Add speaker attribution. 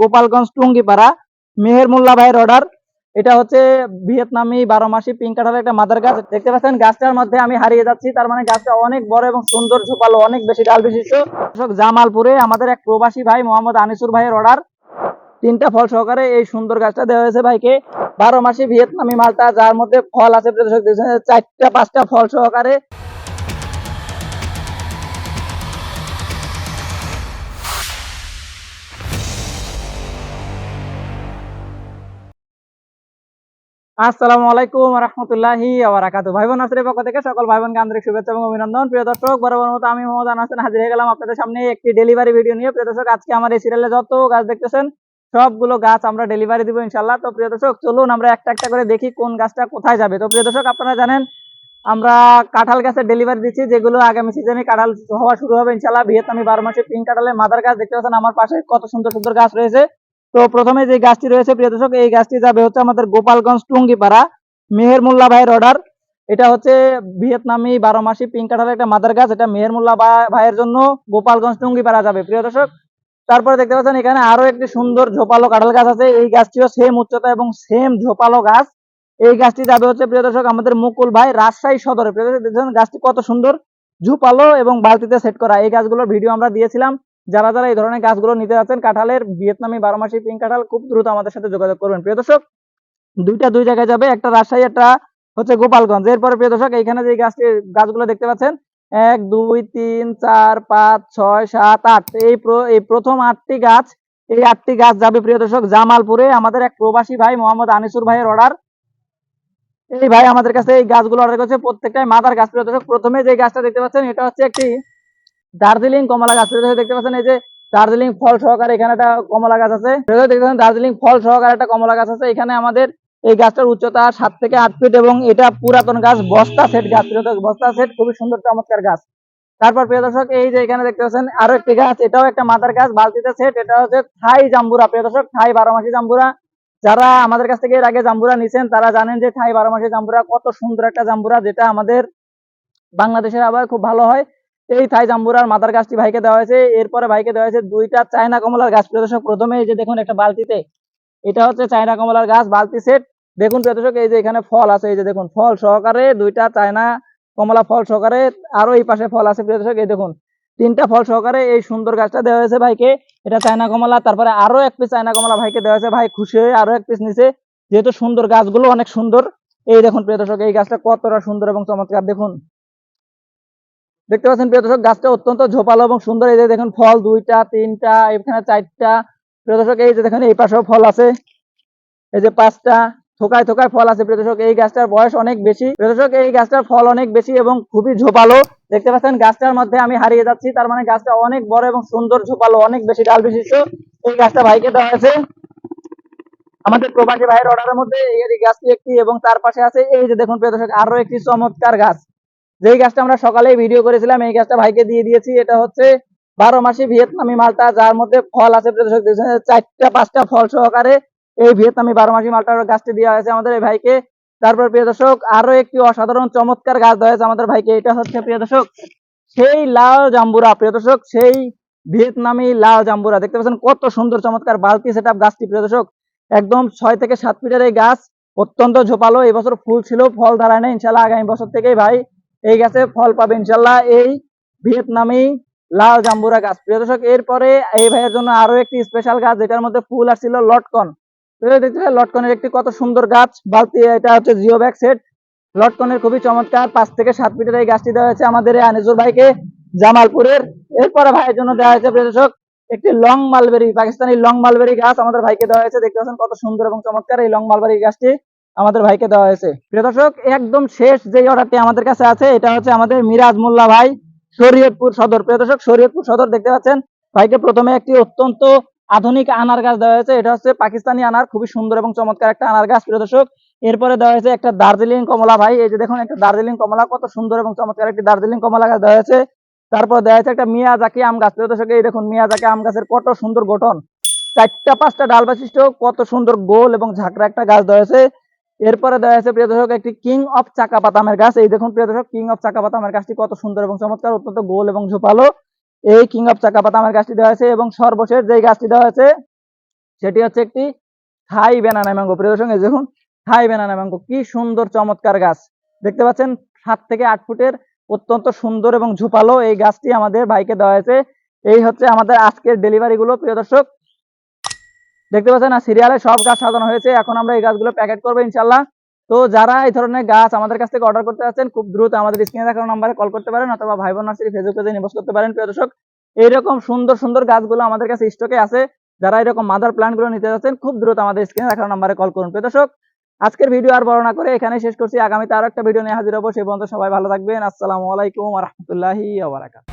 Speaker 1: গোপালগঞ্জ টুঙ্গিপাড়া, মেহের মোল্লা ভাইয়ের অর্ডার এটা হচ্ছে ভিয়েতনামি বারো মাসি পিঙ্ক কাঠার একটা মাদার গাছ দেখতে পাচ্ছেন, গাছটার মধ্যে আমি হারিয়ে যাচ্ছি। তার মানে গাছটা অনেক বড় এবং সুন্দর ঝোপালো, অনেক বেশি ডাল বিশিষ্ট। জামালপুরে আমাদের এক প্রবাসী ভাই মোহাম্মদ আনিসুর ভাইয়ের অর্ডার তিনটা ফল সহকারে এই সুন্দর গাছটা দেওয়া হয়েছে ভাইকে। বারো মাসি ভিয়েতনামি মালটা, যার মধ্যে ফল আছে চারটা, পাঁচটা ফল সহকারে। আসসালামু আলাইকুম রহমতুল্লাহি আবরাকাতু ভাই বোন নার্সারির পক্ষ থেকে সকল ভাই বোনকে আন্তরিক শুভেচ্ছা এবং অভিনন্দন। প্রিয় দর্শক, বরাবর মতো আমি মোহাম্মদ আনাস হোসেন হাজির হয়ে গেলাম আপনাদের সামনে একটি ডেলিভারি ভিডিও নিয়ে। প্রিয় দর্শক, আজকে আমার এই সিরিয়ালে যত গাছ দেখতেছেন, সবগুলো গাছ আমরা ডেলিভারি দিব ইনশাল্লাহ তো প্রিয় দর্শক, চলুন আমরা একটা একটা করে দেখি কোন গাছটা কোথায় যাবে। তো প্রিয় দর্শক, আপনারা জানেন, আমরা কাঁঠাল গাছের ডেলিভারি দিচ্ছি, যেগুলো আগামী সিজনে কাঁঠাল হওয়া শুরু হবে ইনশাল্লাহ ভিয়েতনামি বারো মাসে, পিঙ্ক কাঁঠালের মাদার গাছ দেখতে পাচ্ছেন আমার পাশে। কত সুন্দর সুন্দর গাছ রয়েছে। তো প্রথমে যে গাছটি রয়েছে, প্রিয় দর্শক, এই গাছটি যাবে হচ্ছে আমাদের গোপালগঞ্জ টুঙ্গিপাড়া মেহের মোল্লা ভাইয়ের অর্ডার এটা হচ্ছে ভিয়েতনামি বারো মাসি পিঙ্ক কাঁঠালের একটা মাদার গাছ, এটা মেহের মোল্লা ভাইয়ের জন্য গোপালগঞ্জ টুঙ্গিপাড়া যাবে, প্রিয় দর্শক। তারপরে দেখতে পাচ্ছেন, এখানে আরও একটি সুন্দর ঝোপালো কাঁঠাল গাছ আছে, এই গাছটিও সেম উচ্চতা এবং সেম ঝোপালো গাছ। এই গাছটি যাবে হচ্ছে, প্রিয় দর্শক, আমাদের মুকুল ভাই রাজশাহী সদরে। প্রিয় দর্শক গাছটি কত সুন্দর ঝোপালো এবং বালতিতে সেট করা। এই গাছগুলোর ভিডিও আমরা দিয়েছিলাম। যারা যারা এই ধরনের গাছগুলো নিতে যাচ্ছেন, কাঁঠালের ভিয়েতনামি বারো মাসি পিঙ্ক কাঁঠাল খুব দ্রুত আমাদের সাথে যোগাযোগ করবেন। প্রিয় দর্শক, দুইটা দুই জায়গায় যাবে। একটা রাজশাহী, একটা হচ্ছে গোপালগঞ্জ। এরপরে প্রিয় দর্শক, এইখানে যে গাছটি, গাছগুলো দেখতে পাচ্ছেন, এক, দুই, তিন, চার, পাঁচ, ছয়, সাত, আট। এই এই প্রথম আটটি গাছ, এই আটটি গাছ যাবে প্রিয় দর্শক, জামালপুরে। আমাদের এক প্রবাসী ভাই, মোহাম্মদ আনিসুর ভাইয়ের অর্ডার এই ভাই আমাদের কাছে এই গাছগুলো অর্ডার করেছে প্রত্যেকটাই মাদার গাছ, প্রিয় দর্শক। প্রথমে যে গাছটা দেখতে পাচ্ছেন, এটা হচ্ছে একটি দার্জিলিং কমলা গাছ দেখতে পাচ্ছেন এই যে দার্জিলিং ফল সহকারে এখানে একটা কমলা গাছ আছে। দেখতে দার্জিলিং ফল সহকারে একটা কমলা গাছ আছে। এখানে আমাদের এই গাছটার উচ্চতা সাত থেকে আট ফিট এবং এটা পুরাতন গাছ, বস্তা সেট গাছ বস্তা সেট, খুবই সুন্দর চমৎকার গাছ। তারপর প্রিয় দর্শক, এই যে এখানে দেখতে পাচ্ছেন আরও একটি গাছ, এটাও একটা মাদার গাছ, বালতিতে সেট, এটা হচ্ছে থাই জাম্বুরা। প্রিয় দর্শক, থাই বারো মাসি জাম্বুরা। যারা আমাদের কাছ থেকে এর আগে জাম্বুরা নিছেন, তারা জানেন যে থাই বারো মাসি জাম্বুরা কত সুন্দর একটা জাম্বুরা, যেটা আমাদের বাংলাদেশের আবার খুব ভালো হয়। এই থাই জাম্বুরার মাদার গাছটি ভাইকে দেওয়া হয়েছে। এরপরে ভাইকে দেওয়া হয়েছে দুইটা চায়না কমলার গাছ। প্রিয় দর্শক, প্রথমে এই যে দেখুন একটা বালতিতে, এটা হচ্ছে চায়না কমলার গাছ, বালতি সেট। দেখুন প্রিয় দর্শক, এই যে এখানে ফল আছে, এই যে দেখুন ফল সহকারে দুইটা চায়না কমলা ফল সহকারে, আরও এই পাশে ফল আছে প্রিয় দর্শক, এই দেখুন তিনটা ফল সহকারে এই সুন্দর গাছটা দেওয়া হয়েছে ভাইকে। এটা চায়না কমলা, তারপরে আরও এক পিস চায়না কমলা ভাইকে দেওয়া হয়েছে। ভাই খুশি হয়ে আরও এক পিস নিচে যেহেতু সুন্দর গাছগুলো অনেক সুন্দর, এই দেখুন প্রিয় দর্শক, এই গাছটা কতটা সুন্দর এবং চমৎকার, দেখুন। দেখতে পাচ্ছেন, প্রিয় দর্শক, গাছটা অত্যন্ত ঝোপালো এবং সুন্দর। এই যে দেখুন, ফল দুইটা, তিনটা, এখানে চারটা। প্রিয় দর্শক, এই যে দেখেন, এই পাশেও ফল আছে। এই যে পাঁচটা, থোকায় থোকায় ফল আছে, প্রিয় দর্শক। এই গাছটার বয়স অনেক বেশি। প্রিয় দর্শক, এই গাছটার ফল অনেক বেশি এবং খুবই ঝোপালো। দেখতে পাচ্ছেন, গাছটার মধ্যে আমি হারিয়ে যাচ্ছি, তার মানে গাছটা অনেক বড় এবং সুন্দর ঝোপালো, অনেক বেশি ডাল বিশিষ্ট। এই গাছটা ভাইকে দেওয়া হয়েছে। আমাদের প্রবাসী ভাইয়ের অর্ডারের মধ্যে এই গাছটি একটি এবং তার পাশে আছে, এই যে দেখুন, প্রিয় দর্শক আরও একটি চমৎকার গাছ। যেই গাছটা আমরা সকালেই ভিডিও করেছিলাম, এই গাছটা ভাইকে দিয়ে দিয়েছি। এটা হচ্ছে বারো মাসি ভিয়েতনামি মালটা, যার মধ্যে ফল আছে চারটা, পাঁচটা ফল সহকারে এই ভিয়েতনামি বারো মাসি মালটার গাছটি দেওয়া হয়েছে আমাদের এই ভাইকে। তারপর প্রিয় দর্শক, আরও একটি অসাধারণ চমৎকার গাছ দেওয়া হয়েছে আমাদের ভাইকে। এটা হচ্ছে প্রিয় দর্শক, সেই লাল জাম্বুরা। প্রিয় দর্শক, সেই ভিয়েতনামি লাল জাম্বুরা। দেখতে পাচ্ছেন কত সুন্দর চমৎকার বালতি সেট গাছটি, প্রিয় দর্শক। একদম ছয় থেকে সাত ফিটের এই গাছ, অত্যন্ত ঝোপালো। এই বছর ফুল ছিল, ফল দাঁড়ায় না ইনশাল্লাহ আগামী বছর থেকেই ভাই এই গাছে ফল পাবে ইনশাল্লাহ এই ভিয়েতনামি লাল জাম্বুরা গাছ। প্রিয় দর্শক, এরপরে এই ভাইয়ের জন্য আরও একটি স্পেশাল গাছ, যেটার মধ্যে ফুল আসছিল লটকন। দেখতে লটকনের একটি কত সুন্দর গাছ। বালতি, এটা হচ্ছে জিও ব্যাগ সেট। লটকনের খুবই চমৎকার, পাঁচ থেকে সাত ফিটের এই গাছটি দেওয়া হয়েছে আমাদের এই আনিসুর ভাইকে জামালপুরের। এরপরে ভাইয়ের জন্য দেওয়া হয়েছে, প্রিয় দর্শক, একটি long mulberry, Pakistani long mulberry গাছ আমাদের ভাইকে দেওয়া হয়েছে। দেখতে পাচ্ছেন কত সুন্দর এবং চমৎকার এই লং মালবেরি গাছটি। আমাদের ভাইকে দেওয়া হয়েছে। প্রিয় দর্শক, একদম শেষ যে অর্ডারটি আমাদের কাছে আছে, এটা হচ্ছে আমাদের মিরাজ মোল্লা ভাই, শরীয়তপুর সদর। প্রিয় দর্শক, শরীয়তপুর সদর দেখতে পাচ্ছেন, ভাইকে প্রথমে একটি অত্যন্ত আধুনিক আনার গাছ দেওয়া হয়েছে। এটা হচ্ছে পাকিস্তানি আনার, খুবই সুন্দর এবং চমৎকার একটা আনার গাছ। প্রিয় দর্শক, এরপরে দেওয়া হয়েছে একটা দার্জিলিং কমলা ভাই। এই যে দেখুন, একটা দার্জিলিং কমলা, কত সুন্দর এবং চমৎকার একটি দার্জিলিং কমলা গাছ দেওয়া হয়েছে। তারপর দেওয়া হয়েছে একটা মিয়াজাকি আম গাছ। প্রিয় দর্শক, এই দেখুন, মিয়াজাকি আম গাছের কত সুন্দর গঠন। চারটা, পাঁচটা ডাল বিশিষ্ট কত সুন্দর গোল এবং ঝাঁকড়া একটা গাছ দেওয়া হয়েছে। এরপরে দেওয়া হয়েছে প্রিয় দর্শক, একটি কিং অফ চাকা পাতামের গাছ। এই দেখুন, প্রিয় দর্শক কিং অফ চাকা পাতামের গাছটি কত সুন্দর এবং চমৎকার, অত্যন্ত গোল এবং ঝোপালো। এই কিং অফ চাকা পাতামের গাছটি দেওয়া হয়েছে এবং সর্বশেষ যে গাছটি দেওয়া হয়েছে সেটি হচ্ছে একটি থাই বেনানা ম্যাঙ্গো। প্রিয় দর্শক, এই দেখুন, থাই বেনানা ম্যাঙ্গো, কি সুন্দর, চমৎকার গাছ। দেখতে পাচ্ছেন, সাত থেকে আট ফুটের অত্যন্ত সুন্দর এবং ঝোপালো এই গাছটি আমাদের ভাইকে দেওয়া হয়েছে। এই হচ্ছে আমাদের আজকের ডেলিভারি গুলো, প্রিয় দর্শক। দেখতে পাচ্ছেন না সিরিয়ালে সব গাছ সাজানো হয়েছে। এখন আমরা এই গাছগুলো প্যাকেট করব ইনশাল্লাহ তো যারা এই ধরনের গাছ আমাদের কাছ থেকে অর্ডার করতে চাচ্ছেন খুব দ্রুত আমাদের স্ক্রিনে দেখানো নাম্বারে কল করতে পারেন অথবা ভাই বোন নার্সারি ফেসবুক পেজে নিবেশ করতে পারেন, প্রিয় দর্শক। এইরকম সুন্দর সুন্দর গাছগুলো আমাদের কাছে স্টকে আছে। যারা এরকম মাদার প্ল্যান্টগুলো নিতে যাচ্ছেন, খুব দ্রুত আমাদের স্ক্রিনে দেখানো নাম্বারে কল করুন, প্রিয় দর্শক। আজকের ভিডিও আর বর্ণনা করে এখানে শেষ করছি। আগামীতে আরও একটা ভিডিও নিয়ে হাজির হব। সেই পর্যন্ত সবাই ভালো থাকবেন। আসসালামু আলাইকুম রহমতুল্লাহি আবরাকাত